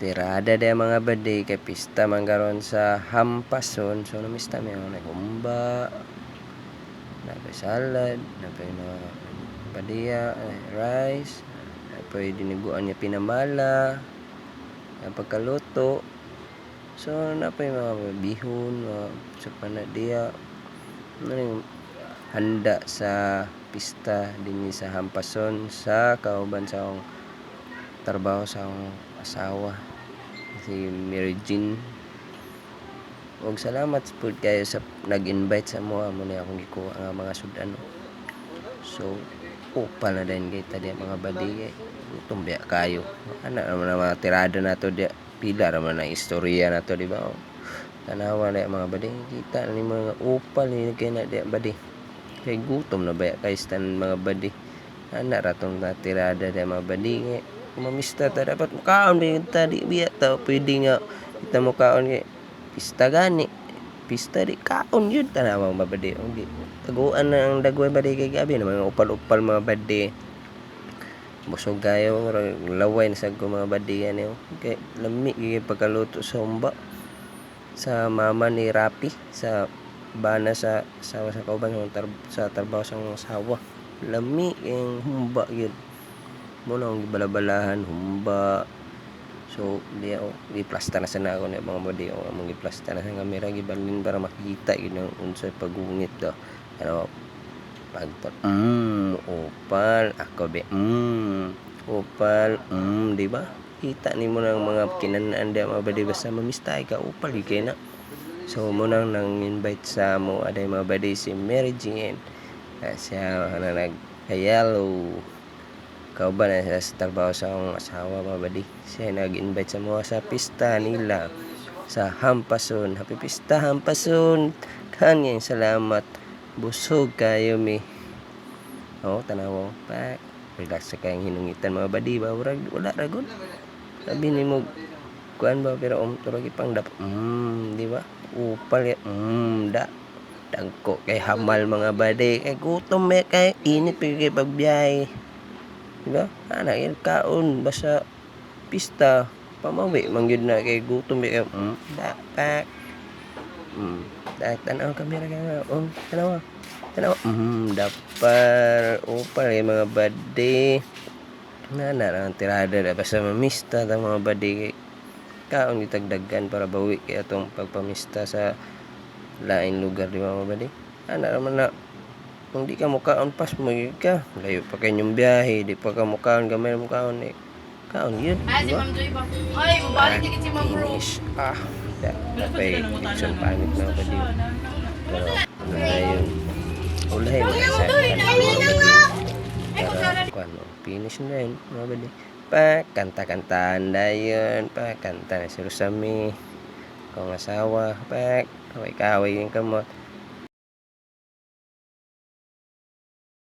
Tirada dia mga badi kay pista man karon sa hampason. So namista mi ang nagumba. Napay salad, napay na badiya, eh, rice, napay diniguan niya pinamala, pagkaluto. So napay mga bihon, mga supana diya. Ano handa sa pista dinhi sa hampason sa kauban sa akong trabaho sa akong asawa si Mary Jean. Og salamat pud kayo sa nag-invite sa mo. Amo ni akong gikuha nga mga sudan so upal na din kay tadi mga badi kay tumbya kayo. Ana naman ang mga tirada nato dia pila raman ang istorya nato di ba oh. tanawa na mga badi. Kita ni mga upal ni kay na dia badi. Kay gutom na ba kay stan mga badi? Ana ratong na tirada dia mga badi kay mamista ta dapat mukaon ba tadi biya ta pwede nga kita mukaon kay pista gani. Pista di kaon yun tanawa mga di taguan na ang dagway badi kay gabi na mga upal-upal mga badi busog kayo laway na sa mga badi yan eh. kay lami kay pagkaluto sa umba sa mama ni Rapi. Sa bana sa sawa sa kauban sa, tar- sa trabaho sa asawa lami yung humba yun mo na ang balabalahan humba. So di ako di plasta na sana ako na mga body o among giplasta na sa kamera gibalin para makita yun ang unsay pagungit do? Ano pagpag mm opal ako be mm opal mm di ba? Kita ni mo ng mga kinanaan di mga body basta mamistay ka opal di kay na. So mo nang nang invite sa mo aday mga body si Mary Jean Ah, siya na nag yellow kauban na siya sa trabaho sa akong asawa mga badi siya nag-invite sa mga sa pista nila. Sa Hampason happy pista Hampason kanyang salamat. Busog kayo mi. Oh tanaw pa relax sa kayong hinungitan mga badi ba wala ragon sabi ni mo kuan ba pero um turog ipang dap mm di ba? Upal ya mm da. Dagko kay hamal mga badi kay gutom may kay init pa kay pagbiyahe di ba ana yan kaon basta pista. Pamawi man gyud na kay gutom kay mm dapat mm dak tanaw kamera kay oh tanaw tanaw. Mm dapar upal kay mga badi. Na na lang tirada na basta mamista ta mga badi. Kay kaon gitagdagan para bawi kay atong pagpamista sa lain lugar di ba mga badi? Ana naman na kung di ka mukaon pas mo ka. Layo pa kanyong biyahe di pa ka mukaon gamay mo kaon eh. Kaon yun Ah, si Ma'am Joy ba? Ay, mabalik dikit si Ma'am Bro. Ah da napay diction pangit mga badi pero ano na yun? Ulahin mo sa para kuan mo finish na yun mga pa kanta-kantaan na yun pa kanta na si Rosami. Kung asawa pa kaway-kaway yung kamot